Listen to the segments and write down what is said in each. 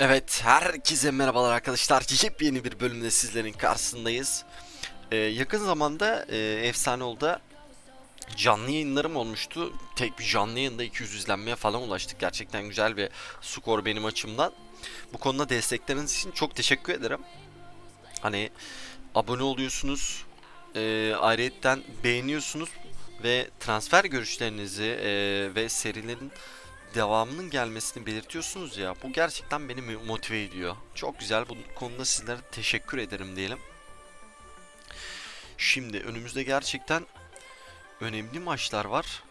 Evet, herkese merhabalar arkadaşlar. Yepyeni bir bölümde sizlerin karşısındayız. Ee, yakın zamanda e, Efsane oldu. Canlı yayınlarım olmuştu. Tek bir canlı yayında 200 izlenmeye falan ulaştık. Gerçekten güzel bir skor benim açımdan. Bu konuda destekleriniz için çok teşekkür ederim. Hani abone oluyorsunuz, e, ayrıyetten beğeniyorsunuz ve transfer görüşlerinizi e, ve serilerin devamının gelmesini belirtiyorsunuz ya bu gerçekten beni mo- motive ediyor. Çok güzel bu konuda sizlere teşekkür ederim diyelim. Şimdi önümüzde gerçekten önemli maçlar var.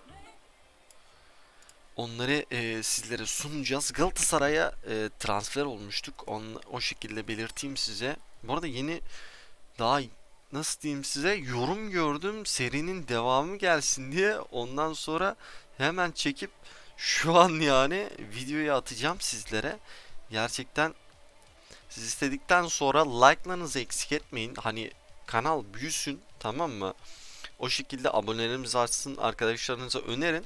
Onları e, sizlere sunacağız. Galatasaray'a e, transfer olmuştuk. On, o şekilde belirteyim size. Bu arada yeni daha nasıl diyeyim size yorum gördüm serinin devamı gelsin diye. Ondan sonra hemen çekip şu an yani videoyu atacağım sizlere. Gerçekten siz istedikten sonra like'larınızı eksik etmeyin. Hani kanal büyüsün tamam mı? O şekilde abonelerimiz artsın arkadaşlarınıza önerin.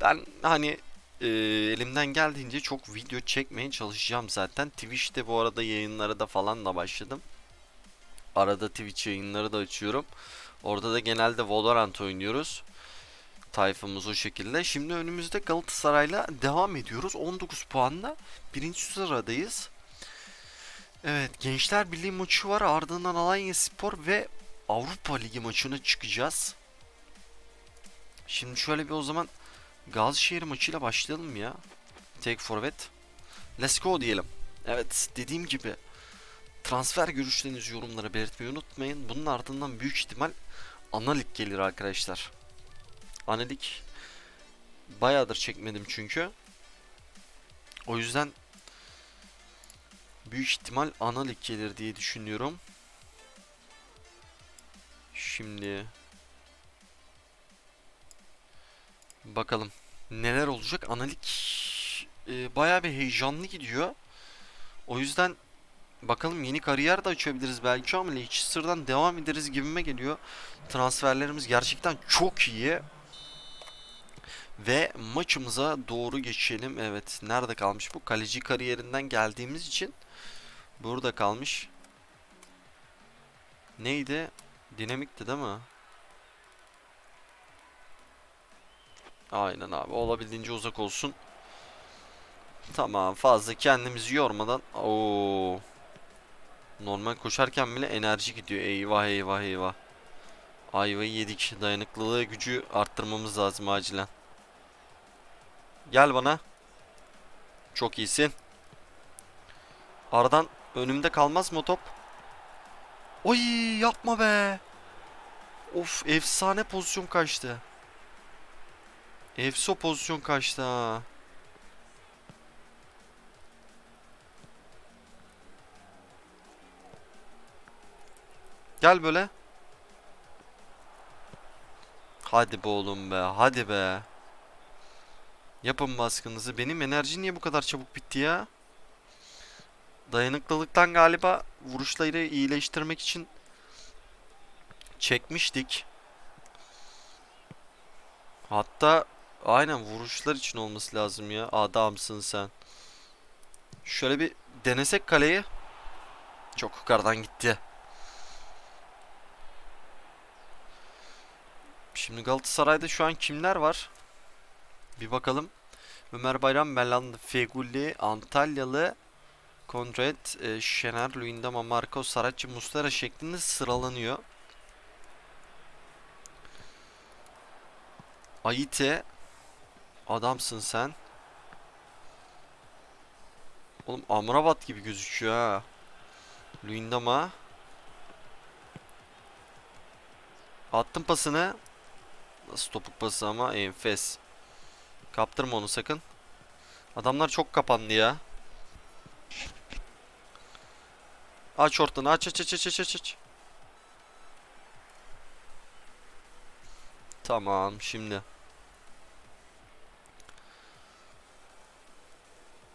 Ben hani e, elimden geldiğince çok video çekmeye çalışacağım zaten. Twitch'te bu arada yayınlara da falan da başladım. Arada Twitch yayınları da açıyorum. Orada da genelde Valorant oynuyoruz tayfamız o şekilde. Şimdi önümüzde Galatasaray'la devam ediyoruz. 19 puanla birinci sıradayız. Evet Gençler Birliği maçı var. Ardından Alanya Spor ve Avrupa Ligi maçına çıkacağız. Şimdi şöyle bir o zaman Gazişehir maçıyla başlayalım ya. Tek forvet. Let's go diyelim. Evet dediğim gibi transfer görüşlerinizi yorumlara belirtmeyi unutmayın. Bunun ardından büyük ihtimal ana lig gelir arkadaşlar. Analik bayağıdır çekmedim çünkü. O yüzden büyük ihtimal analik gelir diye düşünüyorum. Şimdi bakalım neler olacak. Analik e, bayağı bir heyecanlı gidiyor. O yüzden bakalım yeni kariyer de açabiliriz belki ama Leicester'dan devam ederiz gibime geliyor. Transferlerimiz gerçekten çok iyi. Ve maçımıza doğru geçelim. Evet, nerede kalmış bu? Kaleci kariyerinden geldiğimiz için burada kalmış. Neydi? Dinamikti değil mi? Aynen abi. Olabildiğince uzak olsun. Tamam, fazla kendimizi yormadan. Oo. Normal koşarken bile enerji gidiyor. Eyvah eyvah eyvah. Ayvayı yedik. Dayanıklılığı gücü arttırmamız lazım acilen. Gel bana. Çok iyisin. Aradan önümde kalmaz mı top? Oy yapma be. Of efsane pozisyon kaçtı. Efso pozisyon kaçtı ha. Gel böyle. Hadi be oğlum be. Hadi be. Yapın baskınızı. Benim enerji niye bu kadar çabuk bitti ya? Dayanıklılıktan galiba vuruşları iyileştirmek için çekmiştik. Hatta aynen vuruşlar için olması lazım ya. Adamsın sen. Şöyle bir denesek kaleyi. Çok yukarıdan gitti. Şimdi Galatasaray'da şu an kimler var? Bir bakalım. Ömer Bayram, Meland, Feguli, Antalyalı, Konrad, e, Şener, Luyendama, Marco, Saratçı, Mustara şeklinde sıralanıyor. Ayite, adamsın sen. Oğlum Amrabat gibi gözüküyor ha. Luyendama. Attım pasını. Nasıl topuk pası ama enfes. Kaptırma onu sakın. Adamlar çok kapandı ya. Aç ortanı aç aç aç aç aç aç. Tamam şimdi.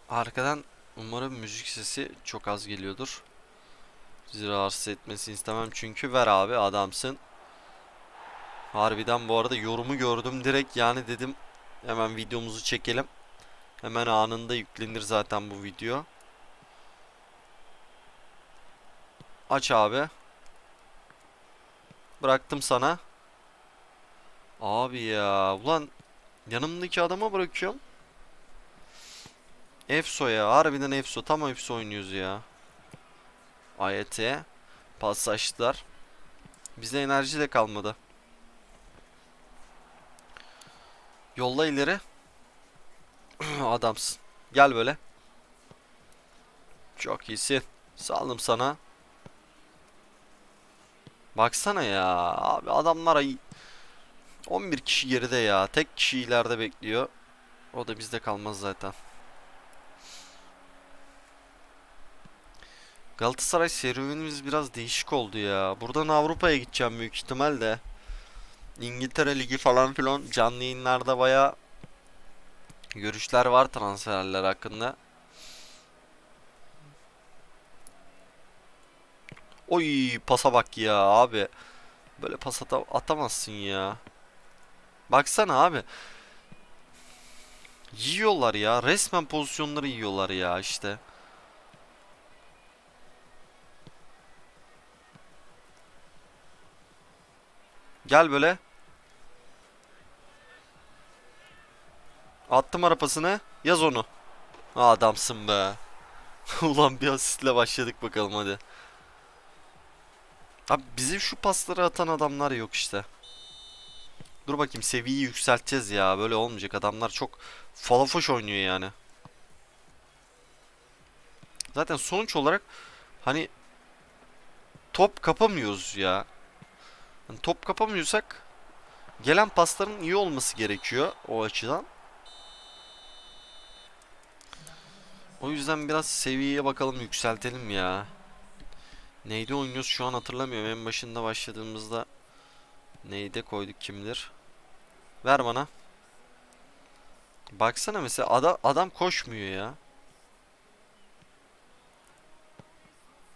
Arkadan umarım müzik sesi çok az geliyordur. Sizi rahatsız etmesini istemem çünkü ver abi adamsın. Harbiden bu arada yorumu gördüm direkt yani dedim Hemen videomuzu çekelim. Hemen anında yüklenir zaten bu video. Aç abi. Bıraktım sana. Abi ya. Ulan yanımdaki adama bırakıyorum. Efso ya. Harbiden Efso. Tam Efso oynuyoruz ya. AYT. Paslaştılar. Bize enerji de kalmadı. Yolla ileri. Adamsın. Gel böyle. Çok iyisin. Saldım sana. Baksana ya. Abi adamlar ay 11 kişi geride ya. Tek kişi ileride bekliyor. O da bizde kalmaz zaten. Galatasaray serüvenimiz biraz değişik oldu ya. Buradan Avrupa'ya gideceğim büyük ihtimal de. İngiltere Ligi falan filan canlı yayınlarda baya görüşler var transferler hakkında. Oy pasa bak ya abi. Böyle pas ata- atamazsın ya. Baksana abi. Yiyorlar ya. Resmen pozisyonları yiyorlar ya işte. Gel böyle. Attım arapasını. Yaz onu. Adamsın be. Ulan bir asistle başladık bakalım hadi. Abi bize şu pasları atan adamlar yok işte. Dur bakayım seviyeyi yükselteceğiz ya. Böyle olmayacak. Adamlar çok falafoş oynuyor yani. Zaten sonuç olarak hani top kapamıyoruz ya. Hani top kapamıyorsak gelen pasların iyi olması gerekiyor o açıdan. O yüzden biraz seviyeye bakalım yükseltelim ya. Neydi oynuyoruz şu an hatırlamıyorum. En başında başladığımızda neyde koyduk kimdir? Ver bana. Baksana mesela adam, adam koşmuyor ya.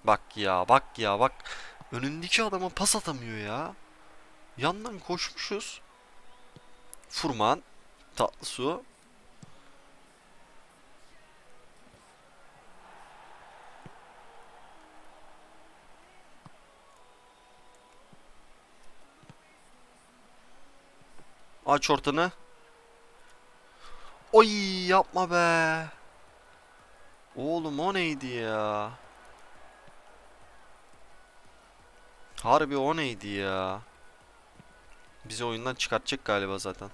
Bak ya bak ya bak. Önündeki adama pas atamıyor ya. Yandan koşmuşuz. Furman. Tatlı su. Aç ortanı. Oy yapma be. Oğlum o neydi ya? Harbi o neydi ya? Bizi oyundan çıkartacak galiba zaten.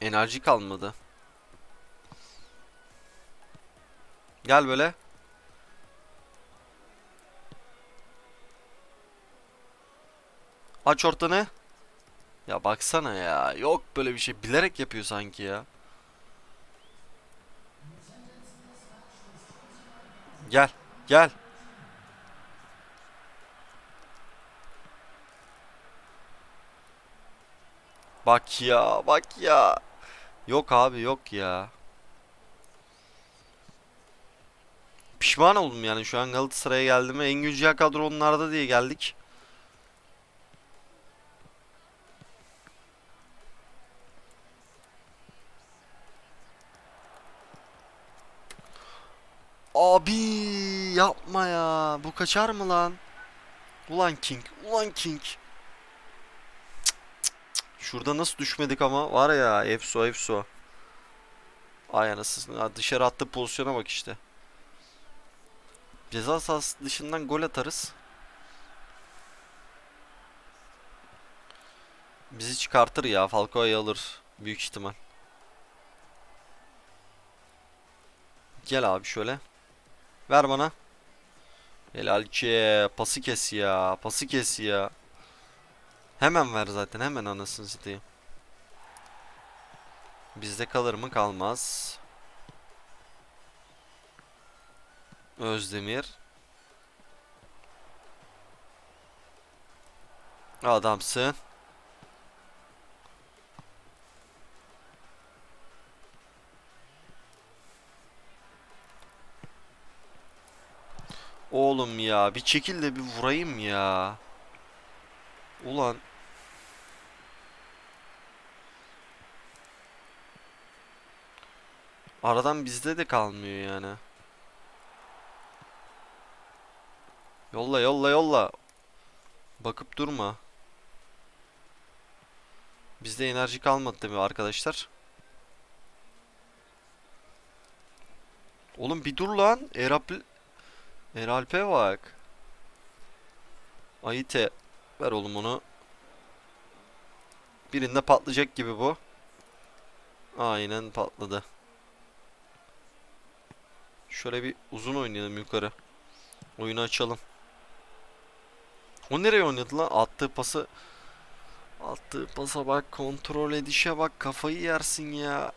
Enerji kalmadı. Gel böyle. Aç ortanı. Ya baksana ya. Yok böyle bir şey. Bilerek yapıyor sanki ya. Gel. Gel. Bak ya. Bak ya. Yok abi yok ya. Pişman oldum yani şu an Galatasaray'a geldiğime. En güncel kadro onlarda diye geldik. Abi yapma ya. Bu kaçar mı lan? Ulan King. Ulan King. Şurada nasıl düşmedik ama var ya Efso Efso. Ay anasını dışarı attığı pozisyona bak işte. Ceza sahası dışından gol atarız. Bizi çıkartır ya Falcao'yu alır büyük ihtimal. Gel abi şöyle. Ver bana. Helal ki. Pası kes ya. Pası kes ya. Hemen ver zaten. Hemen anasını satayım. Bizde kalır mı? Kalmaz. Özdemir. Adamsın. Oğlum ya bir çekil de bir vurayım ya. Ulan. Aradan bizde de kalmıyor yani. Yolla yolla yolla. Bakıp durma. Bizde enerji kalmadı mi arkadaşlar? Oğlum bir dur lan. Erapl Eralp'e bak. Ayite. Ver oğlum onu. Birinde patlayacak gibi bu. Aynen patladı. Şöyle bir uzun oynayalım yukarı. Oyunu açalım. O nereye oynadı lan? Attığı pası Attığı pasa bak, kontrol edişe bak, kafayı yersin ya.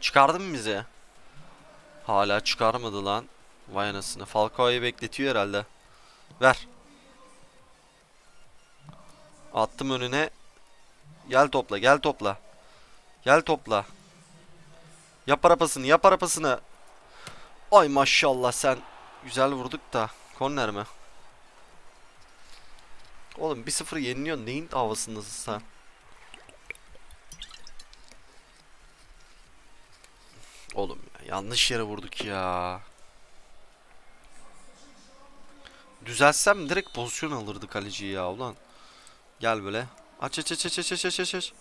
Çıkardı mı bize? Hala çıkarmadı lan. Vay anasını. Falcao'yu bekletiyor herhalde. Ver. Attım önüne. Gel topla, gel topla. Gel topla. Yap arabasını yap arabasını. Ay maşallah sen. Güzel vurduk da. Korner mi? Oğlum 1-0 yeniliyor. Neyin havasındasın sen? Oğlum ya, yanlış yere vurduk ya. Düzelsem direkt pozisyon alırdı kaleciyi ya ulan. Gel böyle. Aç aç aç aç aç aç aç aç.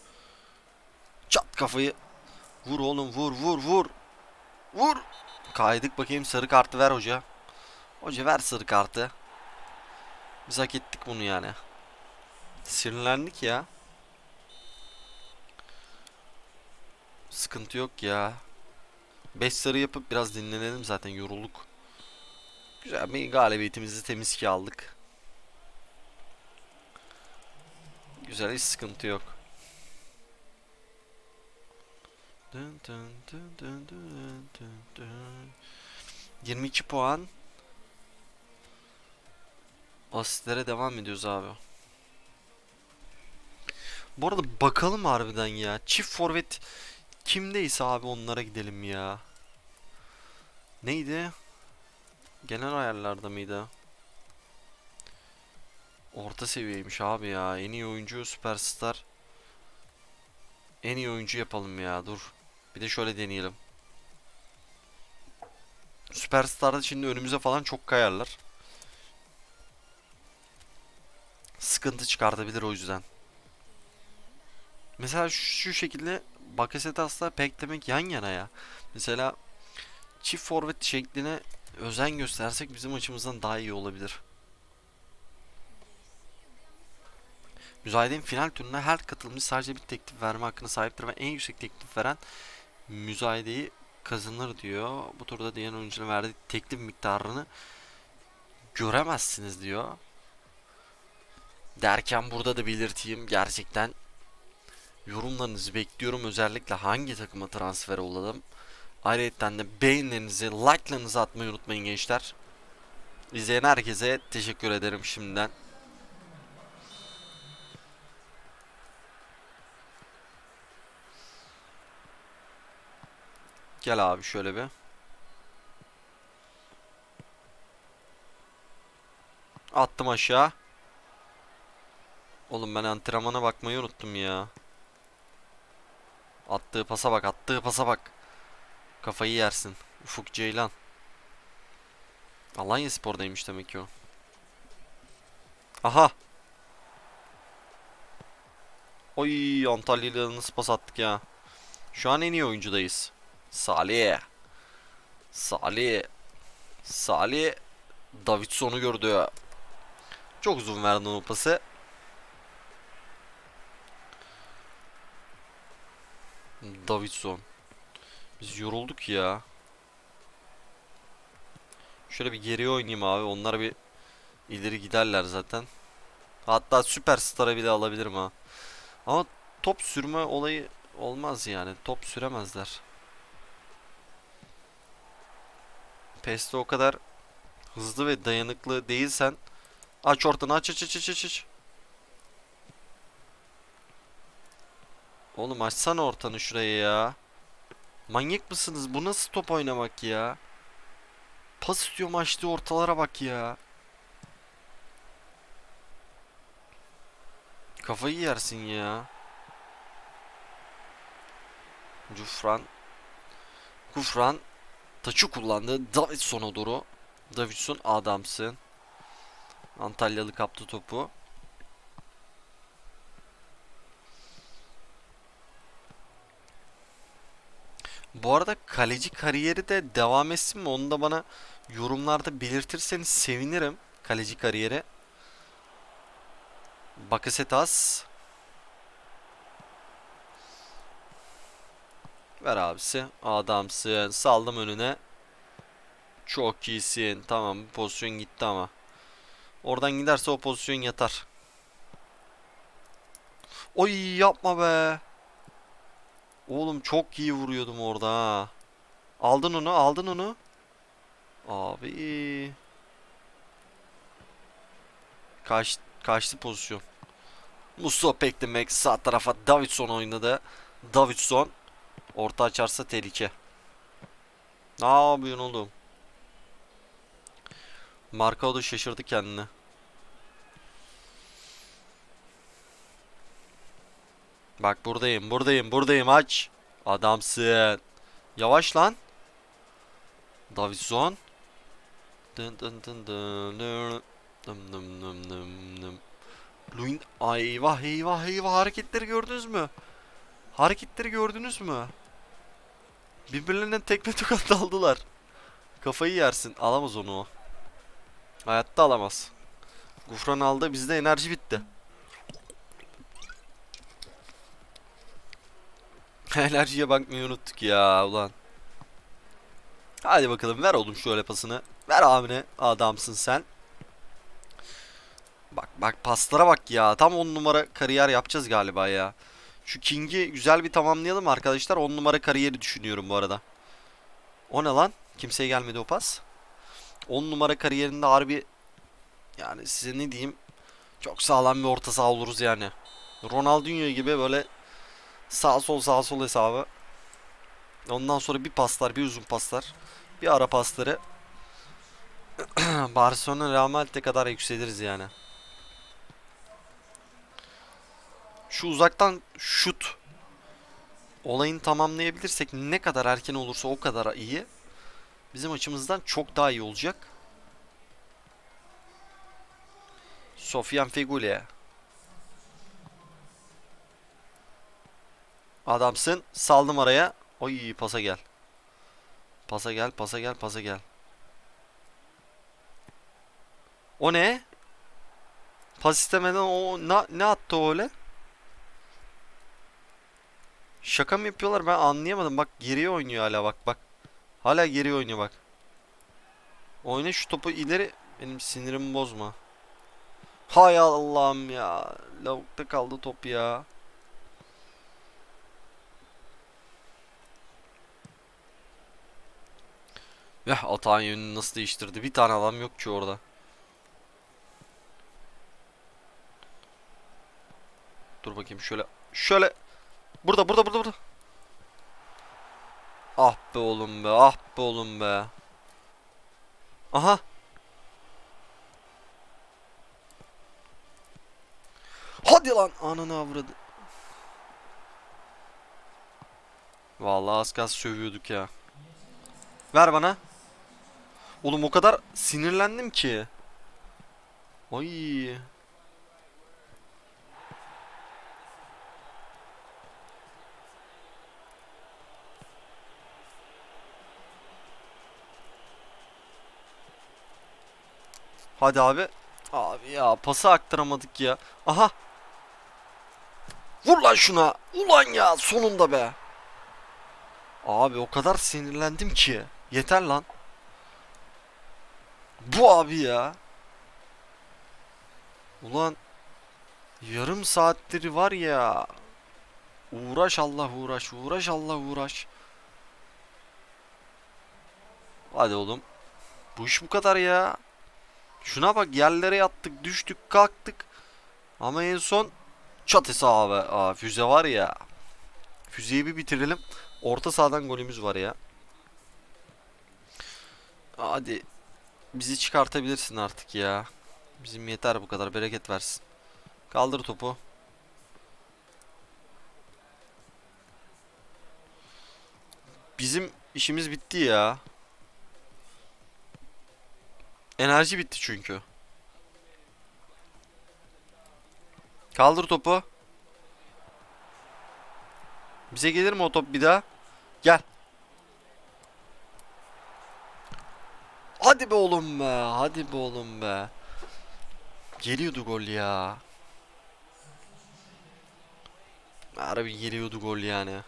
Çat kafayı. Vur oğlum vur vur vur. Vur. Kaydık bakayım sarı kartı ver hoca. Hoca ver sarı kartı. Biz hak ettik bunu yani. Sinirlendik ya. Sıkıntı yok ya. 5 sarı yapıp biraz dinlenelim zaten yorulduk. Güzel bir galibiyetimizi temiz ki aldık. Güzel hiç sıkıntı yok. Dın dın dın dın dın dın dın. 22 puan. Asistlere devam ediyoruz abi. Bu arada bakalım harbiden ya. Çift forvet kimdeyse abi onlara gidelim ya. Neydi? Genel ayarlarda mıydı? Orta seviyeymiş abi ya. En iyi oyuncu süperstar. En iyi oyuncu yapalım ya. Dur. Bir de şöyle deneyelim. Süperstar'da şimdi önümüze falan çok kayarlar. Sıkıntı çıkartabilir o yüzden. Mesela şu, şu şekilde Bakasetas'la beklemek yan yana ya. Mesela çift forvet şekline özen göstersek bizim açımızdan daha iyi olabilir. Müzayedenin final turuna her katılımcı sadece bir teklif verme hakkına sahiptir ve en yüksek teklif veren müzayedeyi kazanır diyor. Bu turda diğer oyuncuların verdiği teklif miktarını göremezsiniz diyor. Derken burada da belirteyim gerçekten yorumlarınızı bekliyorum. Özellikle hangi takıma transfer olalım. Ayrıca de beğenilerinizi, like'larınızı atmayı unutmayın gençler. İzleyen herkese teşekkür ederim şimdiden. Gel abi şöyle bir. Attım aşağı. Oğlum ben antrenmana bakmayı unuttum ya. Attığı pasa bak, attığı pasa bak. Kafayı yersin. Ufuk Ceylan. Alanya Spor'daymış demek ki o. Aha. Oy Antalya'yla nasıl pas attık ya. Şu an en iyi oyuncudayız. Salih. Salih. Salih. Davidson'u gördü. Çok uzun verdin o pası. Davidson. Biz yorulduk ya. Şöyle bir geriye oynayayım abi. Onlar bir ileri giderler zaten. Hatta süperstara bile alabilirim ha. Ama top sürme olayı olmaz yani. Top süremezler. PES'te o kadar hızlı ve dayanıklı değilsen aç ortanı aç aç aç aç aç. aç. Oğlum açsana ortanı şuraya ya. Manyak mısınız? Bu nasıl top oynamak ya? Pas istiyorum açtığı ortalara bak ya. Kafayı yersin ya. Cufran. Kufran. Taçı kullandı. Davidson'a doğru. Davidson adamsın. Antalyalı kaptı topu. Bu arada kaleci kariyeri de devam etsin mi? Onu da bana yorumlarda belirtirseniz sevinirim. Kaleci kariyeri. Bakasetas. Ver abisi. Adamsın. Saldım önüne. Çok iyisin. Tamam bu pozisyon gitti ama. Oradan giderse o pozisyon yatar. Oy yapma be. Oğlum çok iyi vuruyordum orada ha. Aldın onu, aldın onu. Abi. Kaç, kaçtı pozisyon. Mustafa beklemek sağ tarafa Davidson oynadı. Davidson orta açarsa tehlike. Ne yapıyorsun oğlum? Marka da şaşırdı kendini. Bak buradayım, buradayım, buradayım aç. Adamsın. Yavaş lan. Davidson. Dın dın dın dın dın. Dım dım dım dım dım. Luin eyvah eyvah eyvah hareketleri gördünüz mü? Hareketleri gördünüz mü? Birbirlerine tekme tokat daldılar. Kafayı yersin. Alamaz onu o. Hayatta alamaz. Gufran aldı bizde enerji bitti. Enerjiye bakmayı unuttuk ya ulan. Hadi bakalım ver oğlum şöyle pasını. Ver abine adamsın sen. Bak bak paslara bak ya. Tam 10 numara kariyer yapacağız galiba ya. Şu King'i güzel bir tamamlayalım arkadaşlar. 10 numara kariyeri düşünüyorum bu arada. O ne lan? Kimseye gelmedi o pas. 10 numara kariyerinde harbi yani size ne diyeyim çok sağlam bir orta saha oluruz yani. Ronaldinho gibi böyle sağ sol sağ sol hesabı. Ondan sonra bir paslar, bir uzun paslar, bir ara pasları. Barcelona Real Madrid'e kadar yükseliriz yani. Şu uzaktan şut olayını tamamlayabilirsek ne kadar erken olursa o kadar iyi. Bizim açımızdan çok daha iyi olacak. Sofyan Feguli. Adamsın. Saldım araya. Oy pasa gel. Pasa gel, pasa gel, pasa gel. O ne? Pas istemeden o ne, ne attı o öyle? Şaka mı yapıyorlar ben anlayamadım. Bak geriye oynuyor hala bak bak. Hala geri oynuyor bak. Oyna şu topu ileri. Benim sinirimi bozma. Hay Allah'ım ya. Lavukta kaldı top ya. Ya atağın yönünü nasıl değiştirdi? Bir tane adam yok ki orada. Dur bakayım şöyle. Şöyle. Burada burada burada burada. Ah be oğlum be. Ah be oğlum be. Aha. Hadi lan ananı avradı. Vallahi az kalsın sövüyorduk ya. Ver bana. Oğlum o kadar sinirlendim ki. Ay. Hadi abi. Abi ya pası aktaramadık ya. Aha. Vur lan şuna. Ulan ya sonunda be. Abi o kadar sinirlendim ki. Yeter lan. Bu abi ya. Ulan yarım saattir var ya. Uğraş Allah uğraş, uğraş Allah uğraş. Hadi oğlum. Bu iş bu kadar ya. Şuna bak yerlere yattık, düştük, kalktık. Ama en son çatısı abi. Aa, füze var ya. Füzeyi bir bitirelim. Orta sahadan golümüz var ya. Hadi bizi çıkartabilirsin artık ya. Bizim yeter bu kadar bereket versin. Kaldır topu. Bizim işimiz bitti ya. Enerji bitti çünkü. Kaldır topu. Bize gelir mi o top bir daha? Gel. Hadi be oğlum be. Hadi be oğlum be. Geliyordu gol ya. Harbi geliyordu gol yani.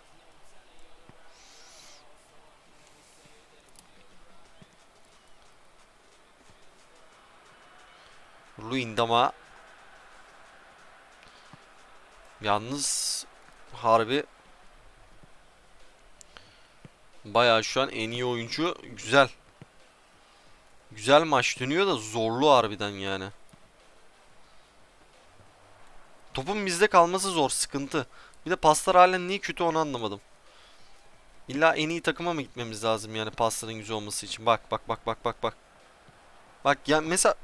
Luindama Yalnız harbi Bayağı şu an en iyi oyuncu güzel. Güzel maç dönüyor da zorlu harbiden yani. Topun bizde kalması zor, sıkıntı. Bir de paslar halen niye kötü onu anlamadım. İlla en iyi takıma mı gitmemiz lazım yani pasların güzel olması için? Bak bak bak bak bak bak. Bak ya mesela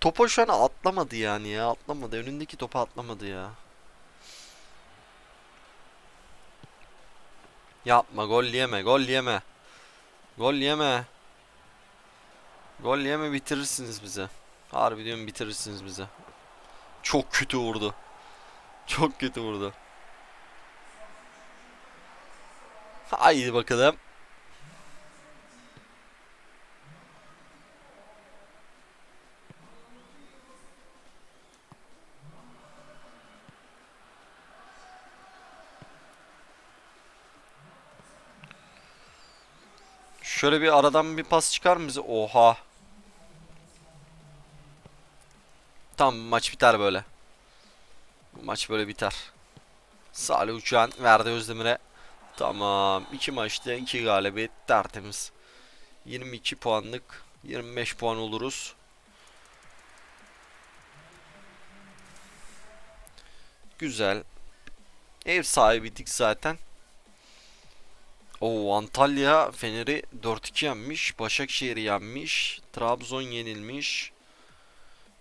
topa şu an atlamadı yani ya atlamadı. Önündeki topa atlamadı ya. Yapma gol yeme gol yeme. Gol yeme. Gol yeme bitirirsiniz bize. Harbi diyorum bitirirsiniz bize. Çok kötü vurdu. Çok kötü vurdu. Haydi bakalım. Şöyle bir aradan bir pas çıkar mı bize? Oha. Tamam maç biter böyle. Bu maç böyle biter. Salih Uçan verdi Özdemir'e. Tamam. iki maçta iki galibiyet tertemiz. 22 puanlık 25 puan oluruz. Güzel. Ev sahibiydik zaten. Oo Antalya Fener'i 4-2 yenmiş. Başakşehir'i yenmiş. Trabzon yenilmiş.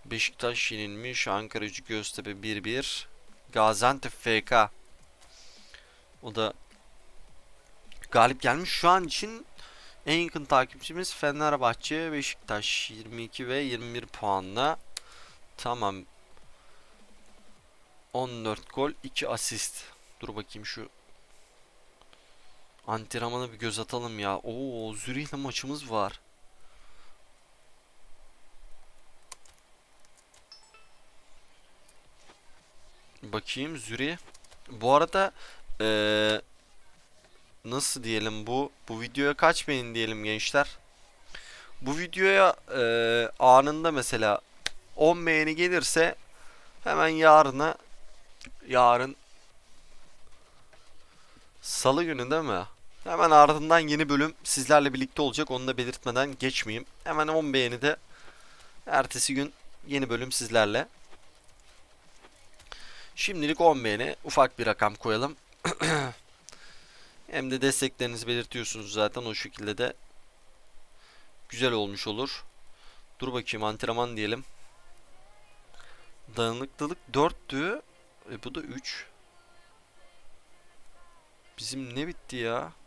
Beşiktaş yenilmiş. Ankaracı Göztepe 1-1. Gaziantep FK. O da galip gelmiş. Şu an için en yakın takipçimiz Fenerbahçe, Beşiktaş 22 ve 21 puanla. Tamam. 14 gol, 2 asist. Dur bakayım şu antrenmana bir göz atalım ya. Oo, Zürih'le maçımız var. Bakayım Zürih. Bu arada eee nasıl diyelim bu bu videoya kaç beğeni diyelim gençler? Bu videoya eee, anında mesela 10 beğeni gelirse hemen yarına yarın Salı günü değil mi? Hemen ardından yeni bölüm sizlerle birlikte olacak. Onu da belirtmeden geçmeyeyim. Hemen 10 beğeni de ertesi gün yeni bölüm sizlerle. Şimdilik 10 beğeni. Ufak bir rakam koyalım. Hem de desteklerinizi belirtiyorsunuz zaten. O şekilde de güzel olmuş olur. Dur bakayım antrenman diyelim. Dayanıklılık 4'tü. E, bu da 3. Bizim ne bitti ya?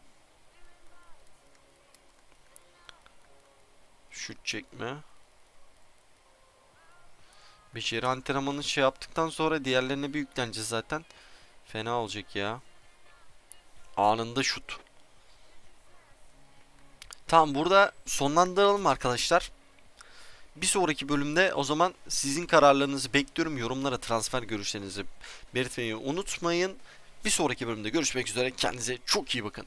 Şut çekme. Beceri antrenmanı şey yaptıktan sonra diğerlerine bir yükleneceğiz zaten. Fena olacak ya. Anında şut. Tamam burada sonlandıralım arkadaşlar. Bir sonraki bölümde o zaman sizin kararlarınızı bekliyorum. Yorumlara transfer görüşlerinizi belirtmeyi unutmayın. Bir sonraki bölümde görüşmek üzere. Kendinize çok iyi bakın.